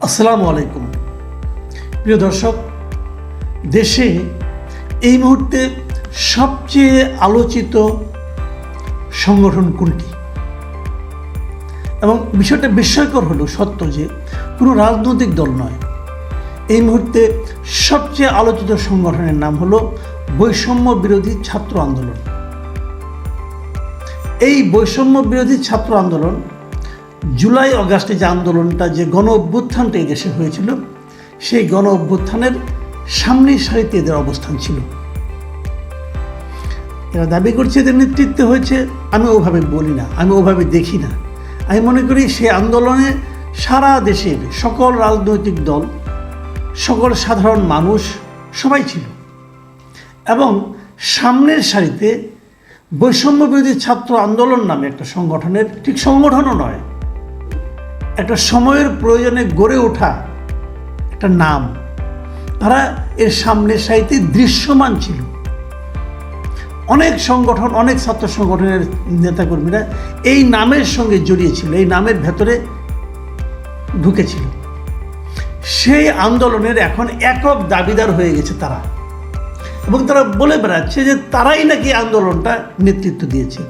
আসসালামু আলাইকুম। প্রিয় দর্শক, দেশে এই মুহূর্তে সবচেয়ে আলোচিত সংগঠন কোনটি? এবং বিষয়টা বিস্ময়কর হলো, সত্য যে কোনো রাজনৈতিক দল নয়। এই মুহূর্তে সবচেয়ে আলোচিত সংগঠনের নাম হলো বৈষম্য বিরোধী ছাত্র আন্দোলন। এই বৈষম্য বিরোধী ছাত্র আন্দোলন জুলাই অগাস্টে যে আন্দোলনটা, যে গণ অভ্যুত্থানটা এই দেশে হয়েছিল, সেই গণ অভ্যুত্থানের সামনের সারিতে এদের অবস্থান ছিল। এরা দাবি করছে এদের নেতৃত্ব হয়েছে, আমি ওভাবে বলি না, আমি ওভাবে দেখি না। আমি মনে করি সেই আন্দোলনে সারা দেশের সকল রাজনৈতিক দল, সকল সাধারণ মানুষ সবাই ছিল। এবং সামনের সারিতে বৈষম্য বিরোধী ছাত্র আন্দোলন নামে একটা সংগঠনের, ঠিক সংগঠনও নয় একটা সময়ের প্রয়োজনে গড়ে ওঠা একটা নাম। তারা এর সামনের সারিতে দৃশ্যমান ছিল। অনেক সংগঠন, অনেক ছাত্র সংগঠনের নেতাকর্মীরা এই নামের সঙ্গে জড়িয়েছিল এই নামের ভেতরে ঢুকেছিল। সেই আন্দোলনের এখন একক দাবিদার হয়ে গেছে তারা। এবং তারা বলে বেড়াচ্ছে যে তারাই নাকি আন্দোলনটা নেতৃত্ব দিয়েছে।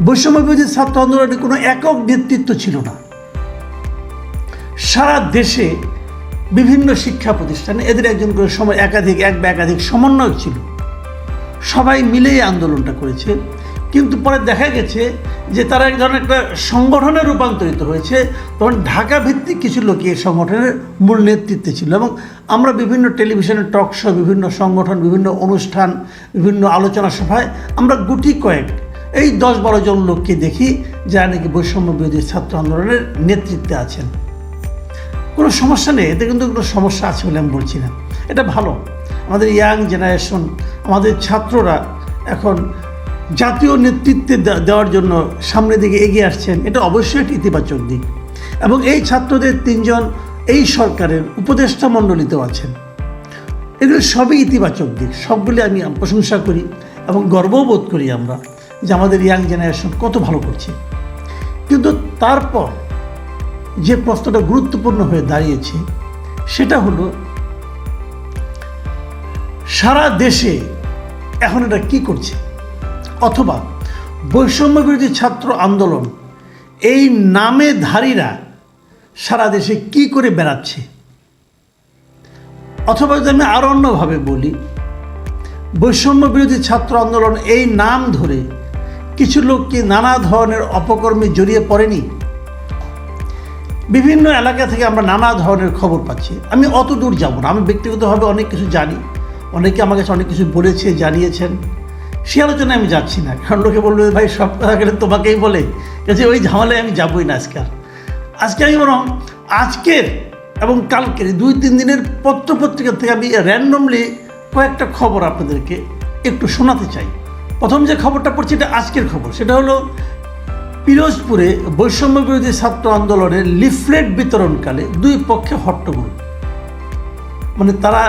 বৈষম্য ছাত্র আন্দোলনের কোনো একক নেতৃত্ব ছিল না। সারা দেশে বিভিন্ন শিক্ষা প্রতিষ্ঠানে এদের একজন করে সময় একাধিক এক বা একাধিক সমন্বয়ক ছিল। সবাই মিলেই আন্দোলনটা করেছে। কিন্তু পরে দেখা গেছে যে তারা এক ধরনের একটা সংগঠনে রূপান্তরিত হয়েছে। তখন ঢাকা ভিত্তিক কিছু লোকই এই সংগঠনের মূল নেতৃত্বে ছিল এবং আমরা বিভিন্ন টেলিভিশনের টক শো, বিভিন্ন সংগঠন, বিভিন্ন অনুষ্ঠান, বিভিন্ন আলোচনা সভায় আমরা গুটি কয়েক, এই দশ বারো জন লোককে দেখি যারা নাকি বৈষম্য বিরোধী ছাত্র আন্দোলনের নেতৃত্বে আছেন। কোনো সমস্যা নেই, এতে কিন্তু কোনো সমস্যা আছে বলে আমি বলছি না। এটা ভালো। আমাদের ইয়াং জেনারেশন আমাদের ছাত্ররা এখন জাতীয় নেতৃত্বে দেওয়ার জন্য সামনের দিকে এগিয়ে আসছেন। এটা অবশ্যই একটি ইতিবাচক দিক। এবং এই ছাত্রদের তিনজন এই সরকারের উপদেষ্টা মণ্ডলীতেও আছেন। এগুলো সবই ইতিবাচক দিক। সবগুলি আমি প্রশংসা করি এবং গর্বও বোধ করি আমরা যে আমাদের ইয়াং জেনারেশন কত ভালো করছে। কিন্তু তারপর যে প্রশ্নটা গুরুত্বপূর্ণ হয়ে দাঁড়িয়েছে, সেটা হলো, সারা দেশে এখন এটা কি করছে? অথবা বৈষম্য বিরোধী ছাত্র আন্দোলন, এই নামে ধারীরা সারা দেশে কি করে বেড়াচ্ছে? অথবা যদি আমি আরও অন্যভাবে বলি বৈষম্য বিরোধী ছাত্র আন্দোলন এই নাম ধরে কিছু লোক কি নানা ধরনের অপকর্মে জড়িয়ে পড়েনি? বিভিন্ন এলাকা থেকে আমরা নানা ধরনের খবর পাচ্ছি। আমি অত দূর যাব না। আমি ব্যক্তিগতভাবে অনেক কিছু জানি। অনেকে আমার কাছে অনেক কিছু বলেছে, জানিয়েছেন। সে আলোচনায় আমি যাচ্ছি না। কারণ লোকে বলবে, ভাই, সব কথা গেলে তোমাকেই বলে। কাজে ওই ঝামেলায় আমি যাবই না আজকে আর। আজকে আমি বরং আজকের এবং কালকের দুই, তিন দিনের পত্রপত্রিকা থেকে আমি র্যান্ডমলি কয়েকটা খবর আপনাদেরকে একটু শোনাতে চাই। প্রথম যে খবরটা পড়ছি, এটা আজকের খবর। সেটা হলো পিরোজপুরে বৈষম্য বিরোধী ছাত্র আন্দোলনের লিফলেট বিতরণকালে দুই পক্ষে হট্টগোল। মানে তারা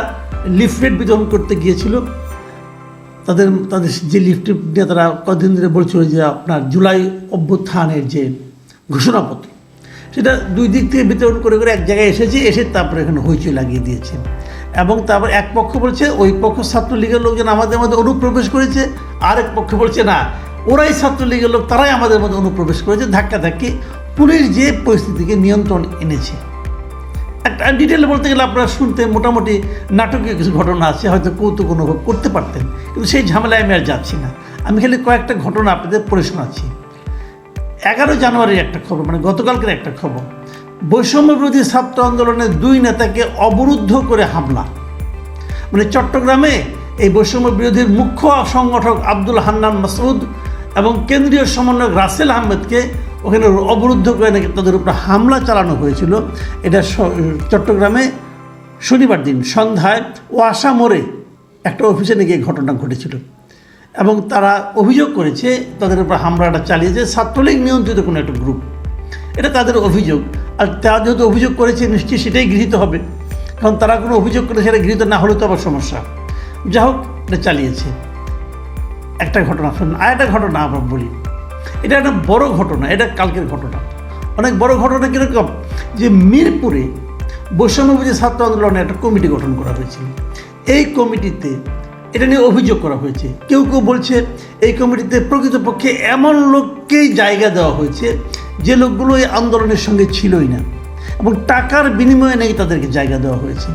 লিফলেট বিতরণ করতে গিয়েছিল। তাদের তাদের যে লিফলেট নিয়ে তারা কদিন ধরে বলছিল যে আপনার জুলাই অভ্যুত্থানের যে ঘোষণাপত্র, সেটা দুই দিক থেকে বিতরণ করে করে এক জায়গায় এসেছে, এসে তারপরে এখানে হইচই লাগিয়ে দিয়েছে। এবং তারপর এক পক্ষ বলছে, ওই পক্ষ ছাত্রলীগের লোকজন আমাদের মধ্যে অনুপ্রবেশ করেছে আর এক পক্ষ বলছে, না ওরাই ছাত্রলীগের লোক, তারাই আমাদের মধ্যে অনুপ্রবেশ করেছে, ধাক্কা ধাক্কি। পুলিশ যে পরিস্থিতিকে নিয়ন্ত্রণ এনেছে। একটা ডিটেলে বলতে গেলে আপনারা শুনতে মোটামুটি নাটকীয় কিছু ঘটনা আছে, হয়তো কৌতুক অনুভব করতে পারতেন, কিন্তু সেই ঝামেলায় আমি আর যাচ্ছি না। আমি খালি কয়েকটা ঘটনা আপনাদের পড়ে শোনাচ্ছি। এগারো জানুয়ারির একটা খবর মানে গতকালকের একটা খবর। বৈষম্য বিরোধী ছাত্র আন্দোলনের দুই নেতাকে অবরুদ্ধ করে হামলা। মানে চট্টগ্রামে এই বৈষম্য বিরোধীর মুখ্য সংগঠক আব্দুল হান্নান মাসুদ এবং কেন্দ্রীয় সমন্বয়ক রাসেল আহমেদকে ওখানে অবরুদ্ধ করে নাকি তাদের উপর হামলা চালানো হয়েছিল। এটা চট্টগ্রামে শনিবার দিন সন্ধ্যায় ওয়াসা মোড়ে একটা অফিসে নাকি ঘটনা ঘটেছিল। এবং তারা অভিযোগ করেছে তাদের উপর হামলাটা চালিয়েছে ছাত্রলীগ নিয়ন্ত্রিত কোনো একটা গ্রুপ। এটা তাদের অভিযোগ। আর তারা যেহেতু অভিযোগ করেছে, নিশ্চয়ই সেটাই গৃহীত হবে। কারণ তারা কোনো অভিযোগ করে সেটা গৃহীত না হলে তো আবার সমস্যা। যা হোক এটা চালিয়েছে। একটা ঘটনা শুনুন, আর একটা ঘটনা আমরা বলি। এটা একটা বড় ঘটনা, এটা কালকের ঘটনা। অনেক বড় ঘটনা কীরকম? যে মিরপুরে বৈষম্যবিধি ছাত্র আন্দোলনে একটা কমিটি গঠন করা হয়েছিল। এই কমিটিতে এটা নিয়ে অভিযোগ করা হয়েছে। কেউ কেউ বলছে, এই কমিটিতে প্রকৃতপক্ষে এমন লোককেই জায়গা দেওয়া হয়েছে যে লোকগুলো এই আন্দোলনের সঙ্গে ছিলই না। এবং টাকার বিনিময়ে নাকি তাদেরকে জায়গা দেওয়া হয়েছে।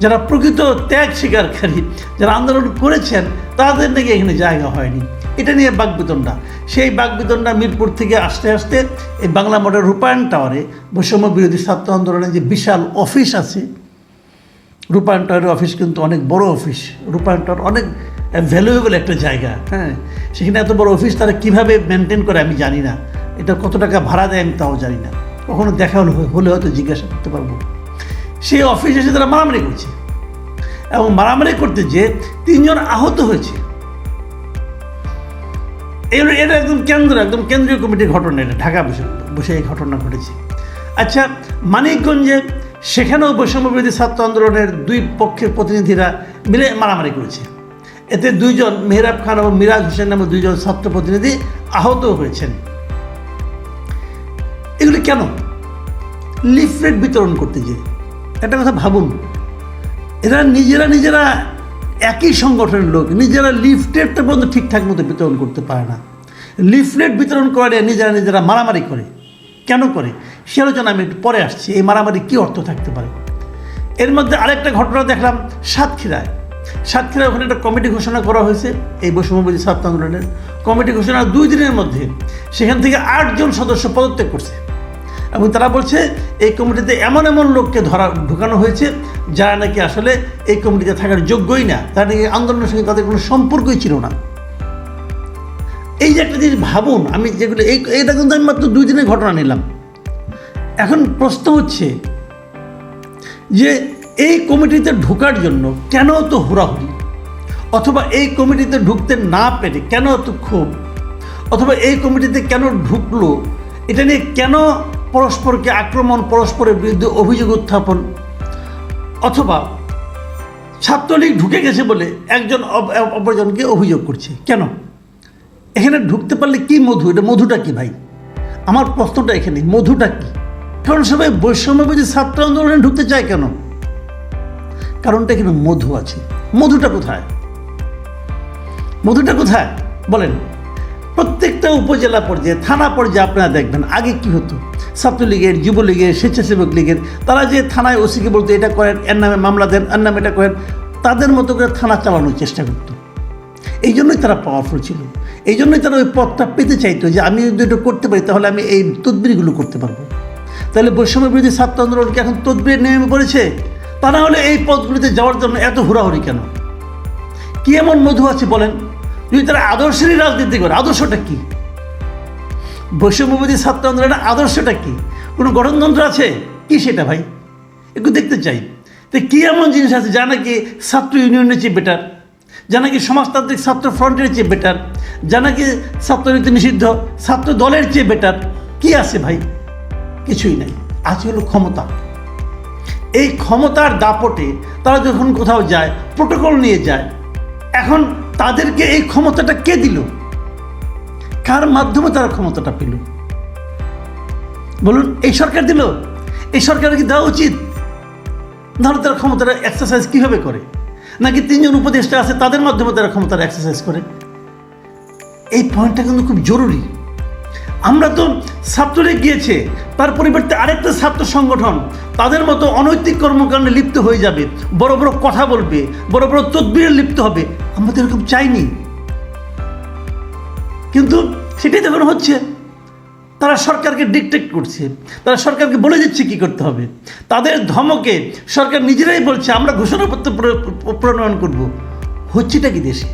যারা প্রকৃত ত্যাগ স্বীকারকারী যারা আন্দোলন করেছেন তাদের নাকি এখানে জায়গা হয়নি। এটা নিয়ে বাগবিতণ্ডা। সেই বাগবিতণ্ডা মিরপুর থেকে আসতে আসতে এই বাংলা মোটর রূপায়ণ টাওয়ারে বৈষম্য বিরোধী ছাত্র আন্দোলনের যে বিশাল অফিস আছে রূপায়ণ টাওয়ারের অফিস কিন্তু অনেক বড় অফিস। রূপায়ণ টাওয়ার অনেক ভ্যালুয়েবল একটা জায়গা। হ্যাঁ। সেখানে এত বড় অফিস তারা কীভাবে মেনটেন করে আমি জানি না। এটা কত টাকা ভাড়া দেয় আমি তাও জানি না। কখনো দেখা হলে হলে হয়তো জিজ্ঞাসা করতে পারব। সেই অফিসে এসে তারা মারামারি করছে। এবং মারামারি করতে যে তিনজন আহত হয়েছে। এটা একদম কেন্দ্র, একদম কেন্দ্রীয় কমিটির ঘটনা এটা, ঢাকা বসে বসে এই ঘটনা ঘটেছে। আচ্ছা মানিকগঞ্জে সেখানেও বৈষম্য বিরোধী ছাত্র আন্দোলনের দুই পক্ষের প্রতিনিধিরা মিলে মারামারি করেছে। এতে দুইজন মেহরাব খান এবং মিরাজ হোসেন নামে দুইজন ছাত্র প্রতিনিধি আহত হয়েছেন। কেন? লিফলেট বিতরণ করতে যে একটা কথা ভাবুন, এরা নিজেরা নিজেরা একই সংগঠনের লোক, নিজেরা লিফলেটটা পর্যন্ত ঠিকঠাক মতো বিতরণ করতে পারে না। লিফলেট বিতরণ করে নিজেরা নিজেরা মারামারি করে। কেন করে? সে আলোচনা আমি একটু পরে আসছি, এই মারামারি কী অর্থ থাকতে পারে? এর মধ্যে আরেকটা ঘটনা দেখলাম সাতক্ষীরায়। সাতক্ষীরায় ওখানে একটা কমিটি ঘোষণা করা হয়েছে, এই বৈষম্যবাদী ছাত্র আন্দোলনের। কমিটি ঘোষণা দুই দিনের মধ্যে, সেখান থেকে আটজন সদস্য পদত্যাগ করছে। এবং তারা বলছে, এই কমিটিতে এমন এমন লোককে ধরা, ঢুকানো হয়েছে, যারা নাকি আসলে এই কমিটিতে থাকার যোগ্যই না। তারা নাকি আন্দোলনের সঙ্গে তাদের কোনো সম্পর্কই ছিল না। এই যে একটা জিনিস ভাবুন, আমি যেগুলো, এই এটা কিন্তু আমি মাত্র দুই দিনের ঘটনা নিলাম। এখন প্রশ্ন হচ্ছে যে, এই কমিটিতে ঢোকার জন্য কেন তো হুড়াহুড়ি? অথবা এই কমিটিতে ঢুকতে না পেরে কেন এত ক্ষোভ? অথবা এই কমিটিতে কেন ঢুকলো? এটা নিয়ে কেন পরস্পরকে আক্রমণ, পরস্পরের বিরুদ্ধে অভিযোগ উত্থাপন। অথবা ছাত্রলীগ ঢুকে গেছে বলে একজন অপ- অপরজনকে অভিযোগ করছে। কেন? এখানে ঢুকতে পারলে কি মধু? এটা মধুটা কি ভাই? আমার প্রশ্নটা এখানে, মধুটা কি? কারণ সবাই বৈষম্যবাদী ছাত্র আন্দোলনে ঢুকতে চায় কেন? কারণটা এখানে মধু আছে। মধুটা কোথায়? মধুটা কোথায়? বলেন, প্রত্যেকটা উপজেলা পর্যায়ে, থানা পর্যায়ে আপনারা দেখবেন, আগে কি হতো? ছাত্রলীগের, যুবলীগের, স্বেচ্ছাসেবক লীগের, তারা যে থানায় ওসিকে বলতো, এটা করেন, এর নামে মামলা দেন, এর নামে এটা করেন, তাদের মতো করে থানা চালানোর চেষ্টা করতো। এই জন্যই তারা পাওয়ারফুল ছিল। এই জন্যই তারা ওই পথটা পেতে চাইতো যে, আমি যদি এটা করতে পারি, তাহলে আমি এই তদবিরগুলো করতে পারব। তাহলে বৈষম্য বিরোধী ছাত্র আন্দোলনকে এখন তদবির নেমে পড়েছে? তা না হলে এই পথগুলিতে যাওয়ার জন্য এত হুড়াহুড়ি কেন? কি এমন মধু আছে বলেন? যদি তারা আদর্শেরই রাজনীতি করে, আদর্শটা কি? বৈষম্যবাদী ছাত্র আন্দোলনের আদর্শটা কি? কোনো গঠনতন্ত্র আছে? কি সেটা ভাই? একটু দেখতে চাই। তো কী এমন জিনিস আছে যা নাকি ছাত্র ইউনিয়নের চেয়ে বেটার যা নাকি সমাজতান্ত্রিক ছাত্র ফ্রন্টের চেয়ে বেটার যা নাকি ছাত্রনীতি নিষিদ্ধ ছাত্র দলের চেয়ে বেটার কি আছে ভাই? কিছুই নাই। আছে হলো ক্ষমতা। এই ক্ষমতার দাপটে তারা যখন কোথাও যায় প্রোটোকল নিয়ে যায়, এখন তাদেরকে এই ক্ষমতাটা কে দিল? কার মাধ্যমে তারা ক্ষমতাটা পেল? বলুন, এই সরকার দিল? এই সরকারের কি দেওয়া উচিত? তাহলে তারা ক্ষমতাটা এক্সারসাইজ কীভাবে করে? নাকি তিনজন উপদেষ্টা আছে, তাদের মাধ্যমে তারা ক্ষমতার এক্সারসাইজ করে? এই পয়েন্টটা কিন্তু খুব জরুরি। আমরা তো ছাত্রলীগ গিয়েছে, তার পরিবর্তে আরেকটা ছাত্র সংগঠন, তাদের মতো অনৈতিক কর্মকাণ্ডে লিপ্ত হয়ে যাবে, বড় বড় কথা বলবে, বড় বড় তদবিরে লিপ্ত হবে। আমরা তো এরকম চাইনি। কিন্তু সেটাই তখন হচ্ছে। তারা সরকারকে ডিকটেক্ট করছে, তারা সরকারকে বলে দিচ্ছে কি করতে হবে। তাদের ধমকে সরকার নিজেরাই বলছে, আমরা ঘোষণাপত্র প্র- প্র- প্রণয়ন করব। হচ্ছেটা কি দেশে?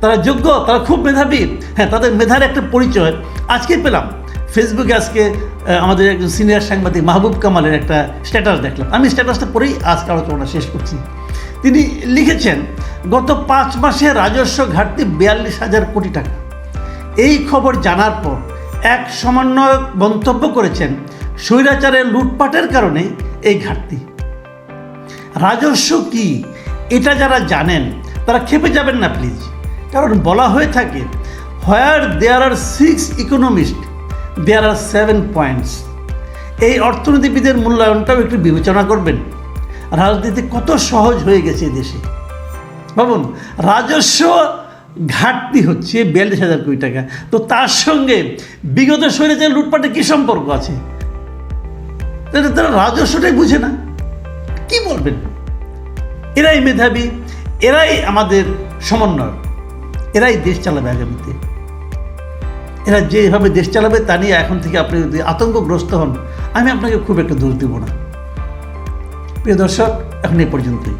তারা যোগ্য, তারা খুব মেধাবী। হ্যাঁ তাদের মেধার একটা পরিচয় আজকে পেলাম। ফেসবুকে আজকে আমাদের একজন সিনিয়র সাংবাদিক মাহবুব কামালের একটা স্ট্যাটাস দেখলাম। আমি স্ট্যাটাসটা পরেই আজকে আলোচনা শেষ করছি। তিনি লিখেছেন গত পাঁচ মাসে রাজস্ব ঘাটতি বিয়াল্লিশ হাজার কোটি টাকা। এই খবর জানার পর এক সমন্বয়ক মন্তব্য করেছেন, স্বৈরাচারের লুটপাটের কারণে এই ঘাটতি। রাজস্ব কি, এটা যারা জানেন, তারা খেপে যাবেন না প্লিজ। কারণ বলা হয়ে থাকে, where there are six economist, there are seven points. এই অর্থনীতিবিদের মূল্যায়নটাও একটু বিবেচনা করবেন। রাজনীতি কত সহজ হয়ে গেছে দেশে। ভাবুন রাজস্ব ঘাটতি হচ্ছে বিয়াল্লিশ হাজার কোটি টাকা। তো তার সঙ্গে বিগত স্বৈরাচার লুটপাটে কী সম্পর্ক আছে? তারা রাজস্বটাই বুঝে না। কি বলবেন? এরাই মেধাবী, এরাই আমাদের সমন্বয় এরাই দেশ চালাবে আগামীতে। এরা যেভাবে দেশ চালাবে, তা নিয়ে এখন থেকে আপনি যদি আতঙ্কগ্রস্ত হন, আমি আপনাকে খুব একটা দোষ দেব না। প্রিয় দর্শক, এখন এই পর্যন্তই।